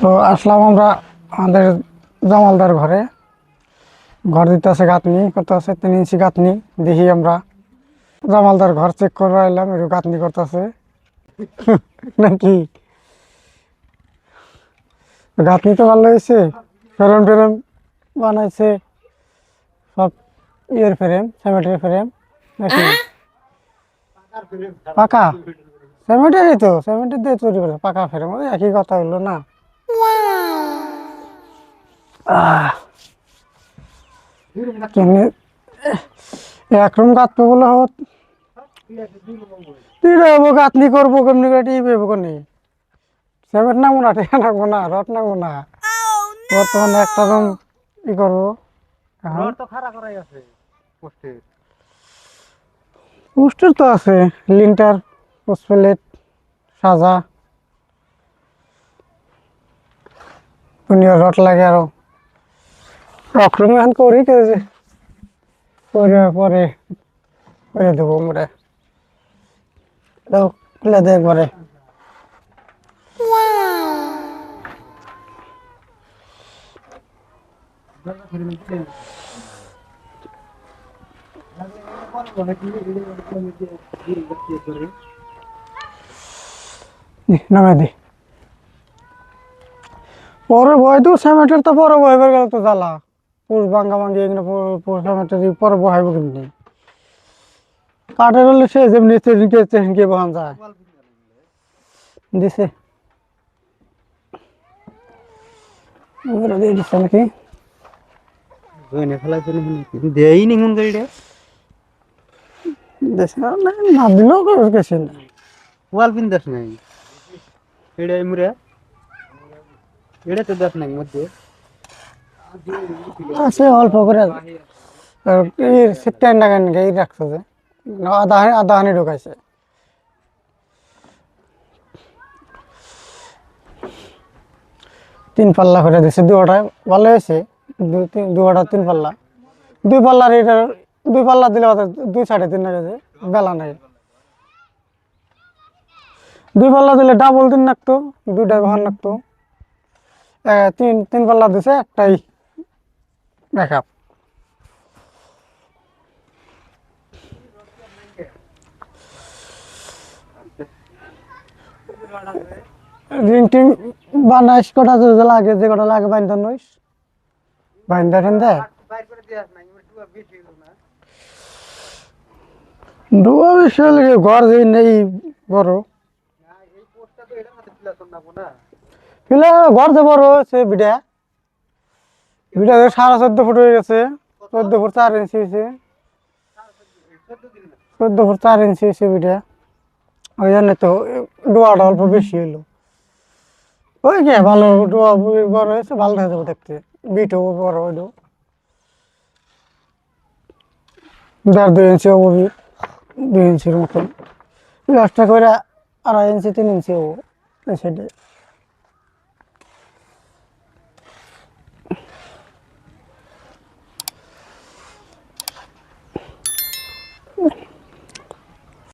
তো আসলাম আমরা আমাদের জামালদার ঘরে। ঘর দিতে আছে গাঁথনি করতে আছে তিন ইঞ্চি গাঁথনি। দেখি আমরা জামালদার ঘর চেক করে এলাম একটু গাঁথনি করতে আছে নাকি? গাঁথনি তো ভালো হয়েছে ফেরেম ফেরেম বানাইছে। সব ইয়ের ফ্রেম সিমেন্টের ফ্রেম নাকি? পাকা? সিমেন্টেরই তো সিমেন্টের দিয়ে তৈরি করে পাকা ফ্রেম ওই একই কথা হলো না। কেমনে? একরম কাটবো বলে হোক। তুই গাঁথনি করব কেমনি করে? টিপ হব কোনি সিমেন্ট নামবো না টিকা নামবো না রড নামবো না। বর্তমানে একটা রুম ই করব পোস্টার। তো আছে লিন্টার পোস্টপ্লেট সাজা। দুনিয়া রড লাগে আরও। এখন করি যে? পরে পরে করে দেবো আমরা। খুলে দে একবারে। নে, নামে দে পরে বয় তো সিমেন্টের তো পরে বয়বার গেল তো জ্বালা। পুষ ভাঙ্গা ভাঙ্গি এখানে পুষ সিমেন্টের পরে বহাইব কেমনি? কাঠের হলে সে যেমনি বহান যায়। দিছে। এগুলো দিয়ে নি নি দিলেও না ওয়াল পিন নাই। আছে অল্প করে সিটটাই না কেন এই রাখছে যে আধা আধা ঢুকাইছে তিন পাল্লা করে দিছে দুটায় ভালো হয়েছে দুটা তিন পাল্লা দুই পাল্লার এটার দুই পাল্লা দিলে দুই সাড়ে তিন বেলা নাই দুই পাল্লা দিলে ডাবল দিন লাগতো দুইটাই ভালো লাগতো তিন তিন পাল্লা দিছে, একটাই ব্যাকআপ রিং টিং বানাইস কটা যে লাগে, যে কটা লাগে বাইন্দা নইস। বাইন্দা বেশি না ডুয়া লাগে ঘর যে নেই বড় এই পোস্টটা তো এটা মধ্যে দিলা না না পিলা ঘর যে বড়। সে বিটা বিটা সাড়ে চোদ্দ ফুট হয়ে গেছে। চোদ্দ ফুট চার ইঞ্চি হয়েছে। চোদ্দ ফুট চার ইঞ্চি হয়েছে বিটা ওই জন্য তো ডোয়াটা অল্প বেশি হইল। ওই কে ভালো ডোয়া বড় হয়েছে ভালো দেখা যাবে দেখতে। বিটও বড় হইল। দেড় দুই ইঞ্চি হব দুই ইঞ্চির মতন। দশটা করে আড়াই ইঞ্চি তিন ইঞ্চি হব। Mình.